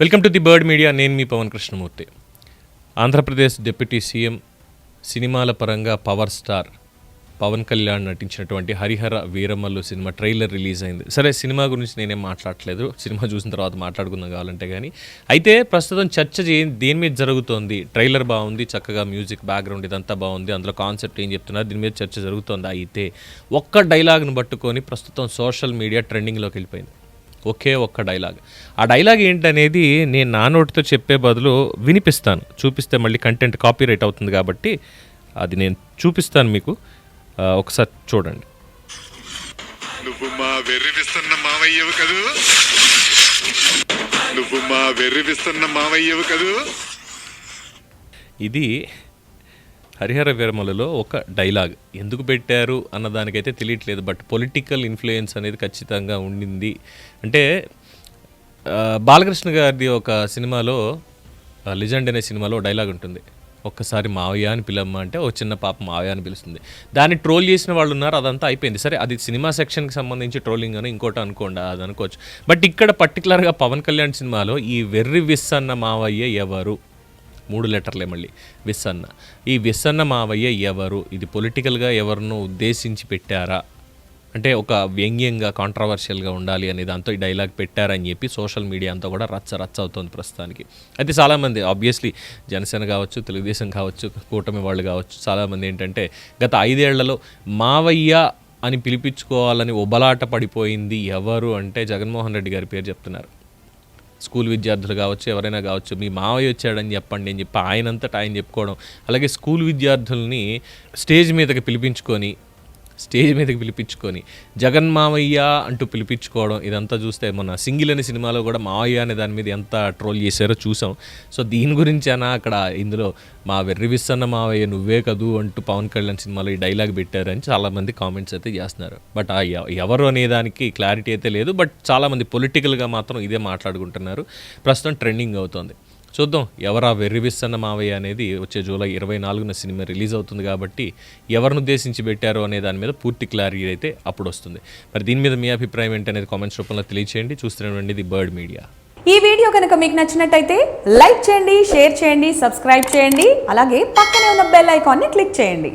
Welcome to the bird media. నేను మీ Pavan Krishnamurthy. Andhra Pradesh deputy CM సినిమాల పరంగా పవర్ స్టార్ పవన్ కళ్యాణ్ నటించినటువంటి Harihara Veeramallu cinema trailer release అయింది. సరే సినిమా గురించి నేనేం మాట్లాడట్లేదు. సినిమా చూసిన తర్వాత మాట్లాడుకుందాం కావాలంటే కానీ అయితే ప్రస్తుతం చర్చ దేని మీద జరుగుతోంది? ట్రైలర్ బాగుంది చక్కగా మ్యూజిక్ బ్యాక్గ్రౌండ్ ఇదంతా బాగుంది అందులో కాన్సెప్ట్ ఏం చెప్తున్నారు? దీని మీద చర్చ జరుగుతోంది? అయితే ఒక్క డైలాగ్ను పట్టుకొని ప్రస్తుతం సోషల్ మీడియా ట్రెండింగ్లోకి వెళ్ళిపోయింది. ఒకే ఒక్క డైలాగ్. ఆ డైలాగ్ ఏంటనేది నేను నా నోటితో చెప్పే బదులు వినిపిస్తాను. చూపిస్తే మళ్ళీ కంటెంట్ కాపీరైట్ అవుతుంది కాబట్టి అది నేను చూపిస్తాను మీకు. ఒకసారి చూడండి. నువ్వు మా వెర్రివిస్తున్న మావయ్యవు కదూ? నువ్వు మా వెర్రివిస్తున్న మావయ్యవు కదూ? ఇది హరిహర వీరమలలో ఒక డైలాగ్. ఎందుకు పెట్టారు అన్న దానికైతే తెలియట్లేదు బట్ పొలిటికల్ ఇన్ఫ్లుయెన్స్ అనేది ఖచ్చితంగా ఉండింది. అంటే బాలకృష్ణ గారిది ఒక సినిమాలో లిజెండ్ అనే సినిమాలో డైలాగ్ ఉంటుంది. ఒక్కసారి మావయ్య అని పిలమ్మ అంటే ఓ చిన్న పాప మావయ్య అని పిలుస్తుంది. దాన్ని ట్రోల్ చేసిన వాళ్ళు ఉన్నారు అదంతా అయిపోయింది. సరే అది సినిమా సెక్షన్కి సంబంధించి ట్రోలింగ్ అని ఇంకోటి అనుకోండి అది అనుకోవచ్చు. బట్ ఇక్కడ పర్టికులర్గా పవన్ కళ్యాణ్ సినిమాలో ఈ వెర్రి విస్ అన్న మావయ్య ఎవరు? మూడు లెటర్లే మళ్ళీ. విస్సన్న ఈ విస్సన్న మావయ్య ఎవరు? ఇది పొలిటికల్గా ఎవరినో ఉద్దేశించి పెట్టారా? అంటే ఒక వ్యంగ్యంగా కాంట్రవర్షియల్గా ఉండాలి అనే దాంతో ఈ డైలాగ్ పెట్టారని చెప్పి సోషల్ మీడియా అంతా కూడా రచ్చ రచ్చ అవుతుంది ప్రస్తుతానికి. అయితే చాలామంది ఆబ్వియస్లీ జనసేన కావచ్చు తెలుగుదేశం కావచ్చు కూటమి వాళ్ళు కావచ్చు చాలామంది ఏంటంటే గత ఐదేళ్ళలో మావయ్య అని పిలిపించుకోవాలని ఉబలాట పడిపోయింది ఎవరు అంటే జగన్మోహన్ రెడ్డి గారి పేరు చెప్తున్నారు. స్కూల్ విద్యార్థులు కావచ్చు ఎవరైనా కావచ్చు మీ మావయ్య వచ్చాడని చెప్పండి అని చెప్పి ఆయనంతటా ఆయన చెప్పుకోవడం అలాగే స్కూల్ విద్యార్థుల్ని స్టేజ్ మీదకి పిలిపించుకొని స్టేజ్ మీదకి పిలిపించుకొని జగన్ మావయ్య అంటూ పిలిపించుకోవడం ఇదంతా చూస్తే మొన్న సింగిల్ అనే సినిమాలో కూడా మావయ్య అనే దాని మీద ఎంత ట్రోల్ చేశారో చూసాం. సో దీని గురించి అయినా అక్కడ ఇందులో మా వెర్రివిస్తన్న మావయ్య నువ్వే కదూ అంటూ పవన్ కళ్యాణ్ సినిమాలో ఈ డైలాగ్ పెట్టారని చాలామంది కామెంట్స్ అయితే చేస్తున్నారు. బట్ ఆ ఎవరు అనే దానికి క్లారిటీ అయితే లేదు బట్ చాలామంది పొలిటికల్గా మాత్రం ఇదే మాట్లాడుకుంటున్నారు. ప్రస్తుతం ట్రెండింగ్ అవుతోంది. చూద్దాం ఎవరా వెర్రివిస్తన్న మావయ్య అనేది వచ్చే జూలై ఇరవై నాలుగున సినిమా రిలీజ్ అవుతుంది కాబట్టి ఎవరిని ఉద్దేశించి పెట్టారో అనే దాని మీద పూర్తి క్లారిటీ అయితే అప్పుడు వస్తుంది మరి దీని మీద మీ అభిప్రాయం ఏంటనేది కామెంట్స్ రూపంలో తెలియచేయండి. చూస్తున్నటువంటి ది బర్డ్ మీడియా. ఈ వీడియో కనుక మీకు నచ్చినట్టయితే లైక్ చేయండి షేర్ చేయండి సబ్స్క్రైబ్ చేయండి అలాగే పక్కనే ఉన్న బెల్ ఐకాన్ని క్లిక్ చేయండి.